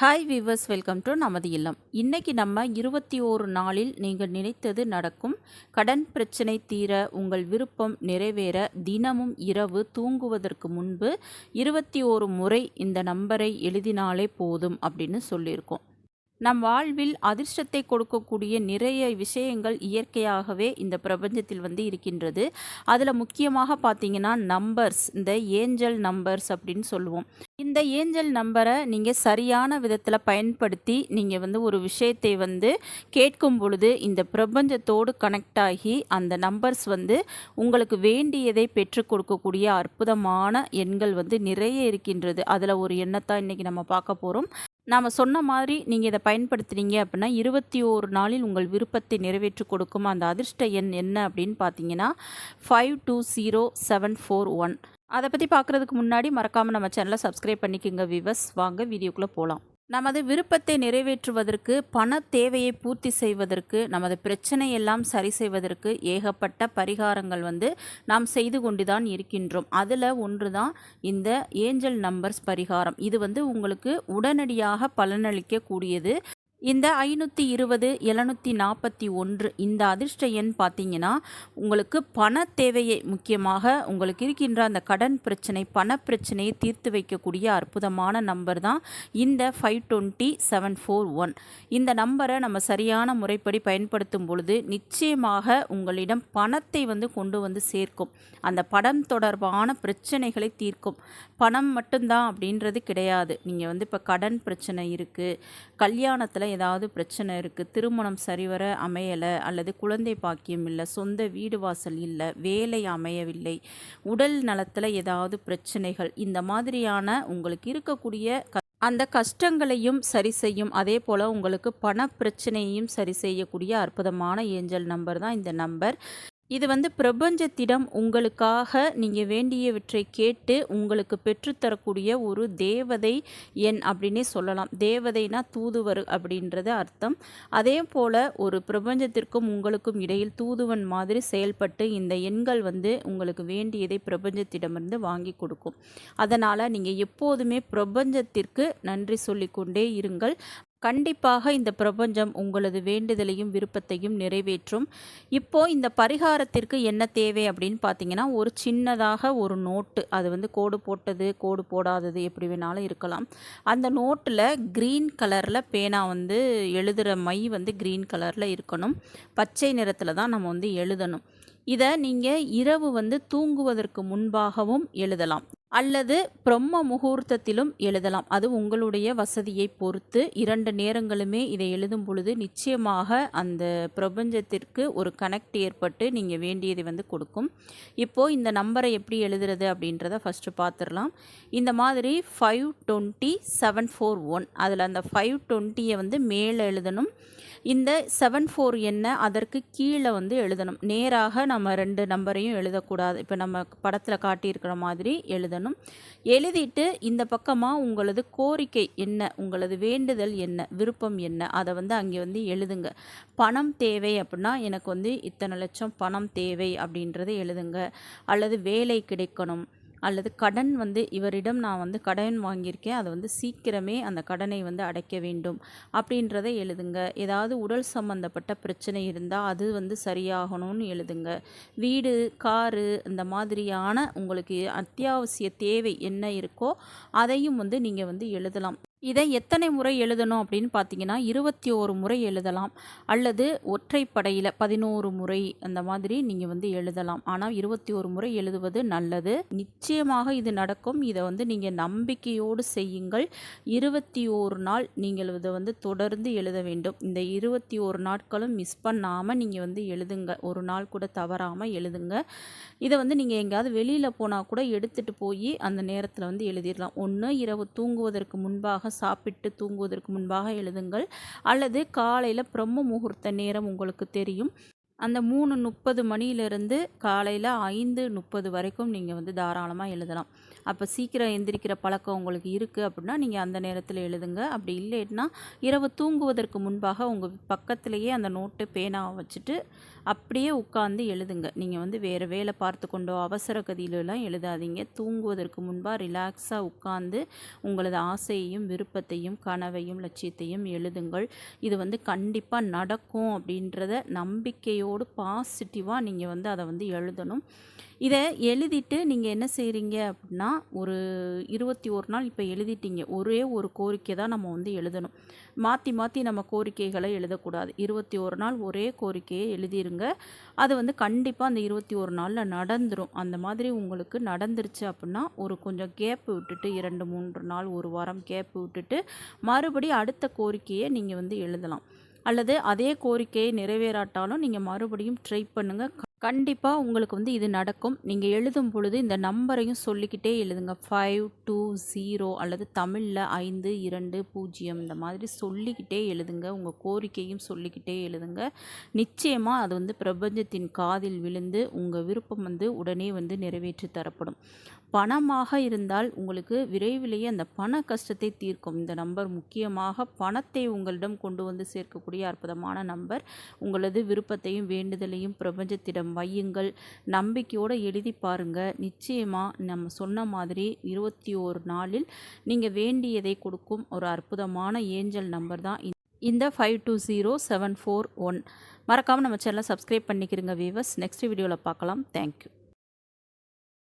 Hi viewers welcome to நமது இல்லம். இன்றைக்கி நம்ம இருபத்தி ஓரு நாளில் நீங்கள் நினைத்தது நடக்கும். கடன் பிரச்சனை தீர உங்கள் விருப்பம் நிறைவேற தினமும் இரவு தூங்குவதற்கு முன்பு இருபத்தி ஓரு முறை இந்த நம்பரை எழுதினாலே போதும் அப்படின்னு சொல்லியிருக்கோம். நம் வாழ்வில் அதிர்ஷ்டத்தை கொடுக்கக்கூடிய நிறைய விஷயங்கள் இயற்கையாகவே இந்த பிரபஞ்சத்தில் வந்து இருக்கின்றது. அதில் முக்கியமாக பார்த்தீங்கன்னா நம்பர்ஸ் இந்த ஏஞ்சல் நம்பர்ஸ் அப்படின்னு சொல்லுவோம். இந்த ஏஞ்சல் நம்பரை நீங்கள் சரியான விதத்தில் பயன்படுத்தி நீங்கள் வந்து ஒரு விஷயத்தை வந்து கேட்கும் பொழுது இந்த பிரபஞ்சத்தோடு கனெக்ட் ஆகி அந்த நம்பர்ஸ் வந்து உங்களுக்கு வேண்டியதை பெற்றுக் கொடுக்கக்கூடிய அற்புதமான எண்கள் வந்து நிறைய இருக்கின்றது. அதில் ஒரு எண்ணத்தான் இன்றைக்கி நம்ம பார்க்க போகிறோம் நாம் சொன்ன மாதிரி நீங்கள் இதை பயன்படுத்துனீங்க அப்படின்னா இருபத்தி ஓரு நாளில் உங்கள் விருப்பத்தை நிறைவேற்றி கொடுக்கும். அந்த அதிர்ஷ்ட எண் என்ன அப்படின்னு பார்த்தீங்கன்னா five two zero seven four one அதை பற்றி பார்க்குறதுக்கு முன்னாடி மறக்காமல் நம்ம சேனலை சப்ஸ்கிரைப் பண்ணிக்கோங்க விவஸ் வாங்க வீடியோக்குள்ளே போகலாம் நமது விருப்பத்தை நிறைவேற்றுவதற்கு பண தேவையை பூர்த்தி செய்வதற்கு நமது பிரச்சனையெல்லாம் சரி செய்வதற்கு ஏகப்பட்ட பரிகாரங்கள் வந்து நாம் செய்து கொண்டு தான் இருக்கின்றோம். அதில் ஒன்று தான் இந்த ஏஞ்சல் நம்பர்ஸ் பரிகாரம். இது வந்து உங்களுக்கு உடனடியாக பலனளிக்கக்கூடியது. இந்த ஐநூற்றி இருபது எழுநூற்றி நாற்பத்தி ஒன்று இந்த அதிர்ஷ்ட எண் பார்த்தீங்கன்னா உங்களுக்கு பண தேவையை முக்கியமாக உங்களுக்கு இருக்கின்ற அந்த கடன் பிரச்சனை பண பிரச்சனையை தீர்த்து வைக்கக்கூடிய அற்புதமான நம்பர் தான் இந்த five twenty seven four one இந்த நம்பரை நம்ம சரியான முறைப்படி பயன்படுத்தும் பொழுது நிச்சயமாக உங்களிடம் பணத்தை வந்து கொண்டு வந்து சேர்க்கும். அந்த படம் தொடர்பான பிரச்சனைகளை தீர்க்கும். பணம் மட்டும்தான் அப்படின்றது கிடையாது. நீங்கள் வந்து இப்போ கடன் பிரச்சனை இருக்குது கல்யாணத்தில் ஏதாவது பிரச்சனை இருக்குது திருமணம் சரிவர அமையலை அல்லது குழந்தை பாக்கியம் இல்லை சொந்த வீடு வாசல் இல்லை வேலை அமையவில்லை உடல் நலத்தில் ஏதாவது பிரச்சனைகள் இந்த மாதிரியான உங்களுக்கு இருக்கக்கூடிய அந்த கஷ்டங்களையும் சரி செய்யும். அதே போல் உங்களுக்கு பண பிரச்சனையையும் சரி செய்யக்கூடிய அற்புதமான ஏஞ்சல் நம்பர் தான் இந்த நம்பர். இது வந்து பிரபஞ்சத்திடம் உங்களுக்காக நீங்கள் வேண்டியவற்றை கேட்டு உங்களுக்கு பெற்றுத்தரக்கூடிய ஒரு தேவதை எண் அப்படின்னே சொல்லலாம். தேவதைனா தூதுவர் அப்படின்றது அர்த்தம். அதே போல் ஒரு பிரபஞ்சத்திற்கும் உங்களுக்கும் இடையில் தூதுவன் மாதிரி செயல்பட்டு இந்த எண்கள் வந்து உங்களுக்கு வேண்டியதை பிரபஞ்சத்திடமிருந்து வாங்கி கொடுக்கும். அதனால் நீங்கள் எப்போதுமே பிரபஞ்சத்திற்கு நன்றி சொல்லிக்கொண்டே இருங்கள். கண்டிப்பாக இந்த பிரபஞ்சம் உங்களது வேண்டுதலையும் விருப்பத்தையும் நிறைவேற்றும். இப்போ இந்த பரிகாரத்திற்கு என்ன தேவை அப்படின்னு பார்த்தீங்கன்னா ஒரு சின்னதாக ஒரு நோட்டு அது வந்து கோடு போட்டது கோடு போடாதது எப்படி வேணாலும் இருக்கலாம். அந்த நோட்டில் க்ரீன் கலரில் பேனா வந்து எழுதுகிற மை வந்து க்ரீன் கலரில் இருக்கணும். பச்சை நிறத்தில் தான் நம்ம வந்து எழுதணும். இதை நீங்கள் இரவு வந்து தூங்குவதற்கு முன்பாகவும் எழுதலாம். அல்லது பிரம்ம முகூர்த்தத்திலும் எழுதலாம். அது உங்களுடைய வசதியை பொறுத்து இரண்டு நேரங்களுமே இதை எழுதும் பொழுது நிச்சயமாக அந்த பிரபஞ்சத்திற்கு ஒரு கனெக்ட் ஏற்பட்டு நீங்கள் வேண்டியதை வந்து கொடுக்கும். இப்போது இந்த நம்பரை எப்படி எழுதுறது அப்படின்றத ஃபஸ்ட்டு பார்த்துடலாம் இந்த மாதிரி five twenty seven four one அதில் அந்த ஃபைவ் டுவெண்ட்டியை வந்து மேலே எழுதணும். இந்த செவன் ஃபோர் என்ன அதற்கு கீழே வந்து எழுதணும். நேராக நம்ம ரெண்டு நம்பரையும் எழுதக்கூடாது. இப்போ நம்ம படத்தில் காட்டியிருக்கிற மாதிரி எழுதணும். எழுதிட்டு இந்த பக்கமாக உங்களது கோரிக்கை என்ன? உங்களது வேண்டுதல் என்ன? விருப்பம் என்ன? அதை வந்து அங்கே வந்து எழுதுங்க. பணம் தேவை அப்படின்னா எனக்கு வந்து இத்தனை லட்சம் பணம் தேவை அப்படின்றத எழுதுங்க. அல்லது வேலை கிடைக்கணும். அல்லது கடன் வந்து இவரிடம் நான் வந்து கடன் வாங்கியிருக்கேன். அதை வந்து சீக்கிரமே அந்த கடனை வந்து அடைக்க வேண்டும். அப்படின்றத எழுதுங்க. ஏதாவது உடல் சம்மந்தப்பட்ட பிரச்சனை இருந்தால் அது வந்து சரியாகணும்னு எழுதுங்க. வீடு காரு இந்த மாதிரியான உங்களுக்கு அத்தியாவசிய தேவை என்ன இருக்கோ அதையும் வந்து நீங்கள் வந்து எழுதலாம். இதை எத்தனை முறை எழுதணும் அப்படின்னு பார்த்தீங்கன்னா இருபத்தி ஓரு முறை எழுதலாம். அல்லது ஒற்றைப்படையில் பதினோரு முறை அந்த மாதிரி நீங்கள் வந்து எழுதலாம். ஆனால் இருபத்தி ஒரு முறை எழுதுவது நல்லது. நிச்சயமாக இது நடக்கும். இதை வந்து நீங்கள் நம்பிக்கையோடு செய்யுங்கள். இருபத்தி ஓரு நாள் நீங்கள் இதை வந்து தொடர்ந்து எழுத வேண்டும். இந்த இருபத்தி ஓரு நாட்களும் மிஸ் பண்ணாமல் நீங்கள் வந்து எழுதுங்க. ஒரு நாள் கூட தவறாமல் எழுதுங்க. இதை வந்து நீங்கள் எங்கேயாவது வெளியில் போனால் கூட எடுத்துகிட்டு போய் அந்த நேரத்தில் வந்து எழுதிடலாம். ஒன்று இரவு தூங்குவதற்கு முன்பாக சாப்பிட்டு தூங்குவதற்கு முன்பாக எழுதுங்கள். அல்லது காலையில் பிரம்ம முகூர்த்த நேரம் உங்களுக்கு தெரியும். அந்த மூணு முப்பது மணியிலிருந்து காலையில் ஐந்து முப்பது வரைக்கும் நீங்கள் வந்து தாராளமாக எழுதலாம். அப்போ சீக்கிரம் எந்திரிக்கிற பழக்கம் உங்களுக்கு இருக்குது அப்படின்னா நீங்கள் அந்த நேரத்தில் எழுதுங்க. அப்படி இல்லைன்னா இரவு தூங்குவதற்கு முன்பாக உங்கள் பக்கத்திலேயே அந்த நோட்டு பேனாவை வச்சுட்டு அப்படியே உட்காந்து எழுதுங்க. நீங்கள் வந்து வேறு வேலை பார்த்து கொண்டோ அவசர கதியிலலாம் எழுதாதீங்க. தூங்குவதற்கு முன்பாக ரிலாக்ஸாக உட்காந்து உங்களது ஆசையையும் விருப்பத்தையும் கனவையும் லட்சியத்தையும் எழுதுங்கள். இது வந்து கண்டிப்பாக நடக்கும் அப்படின்றத நம்பிக்கையோ நம்பிக்கையோடு பாசிட்டிவாக நீங்கள் வந்து அதை வந்து எழுதணும். இதை எழுதிட்டு நீங்கள் என்ன செய்கிறீங்க அப்படின்னா ஒரு இருபத்தி ஒரு நாள் இப்போ எழுதிட்டீங்க. ஒரே ஒரு கோரிக்கை தான் நம்ம வந்து எழுதணும். மாற்றி மாற்றி நம்ம கோரிக்கைகளை எழுதக்கூடாது. இருபத்தி ஒரு நாள் ஒரே கோரிக்கையை எழுதிருங்க. அது வந்து கண்டிப்பாக அந்த இருபத்தி ஒரு நாளில் நடந்துடும் அந்த மாதிரி உங்களுக்கு நடந்துருச்சு அப்படின்னா ஒரு கொஞ்சம் கேப் விட்டுட்டு இரண்டு மூன்று நாள் ஒரு வாரம் கேப் விட்டுட்டு மறுபடி அடுத்த கோரிக்கையை நீங்கள் வந்து எழுதலாம். அல்லது அதே கோரிக்கையை நிறைவேறாட்டாலும் நீங்கள் மறுபடியும் ட்ரை பண்ணுங்கள் கண்டிப்பாக உங்களுக்கு வந்து இது நடக்கும். நீங்கள் எழுதும் பொழுது இந்த நம்பரையும் சொல்லிக்கிட்டே எழுதுங்க. ஃபைவ் டூ ஜீரோ அல்லது தமிழில் ஐந்து இரண்டு பூஜ்ஜியம் இந்த மாதிரி சொல்லிக்கிட்டே எழுதுங்க. உங்கள் கோரிக்கையும் சொல்லிக்கிட்டே எழுதுங்க. நிச்சயமாக அது வந்து பிரபஞ்சத்தின் காதில் விழுந்து உங்கள் விருப்பம் வந்து உடனே வந்து நிறைவேற்றி தரப்படும். பணமாக இருந்தால் உங்களுக்கு விரைவிலேயே அந்த பண கஷ்டத்தை தீர்க்கும். இந்த நம்பர் முக்கியமாக பணத்தை உங்களிடம் கொண்டு வந்து சேர்க்கக்கூடிய அற்புதமான நம்பர். உங்களது விருப்பத்தையும் வேண்டுதலையும் பிரபஞ்சத்திடம் வையுங்கள். நம்பிக்கையோடு எழுதி பாருங்கள் நிச்சயமாக நம்ம சொன்ன மாதிரி இருபத்தி ஒரு நாளில் நீங்கள் வேண்டியதை கொடுக்கும் ஒரு அற்புதமான ஏஞ்சல் நம்பர் தான் இந்த. Five two zero seven four one மறக்காமல் நம்ம சேனலை சப்ஸ்கிரைப் பண்ணிக்கிறங்க வீவர்ஸ் நெக்ஸ்ட் வீடியோவில் பார்க்கலாம். தேங்க்யூ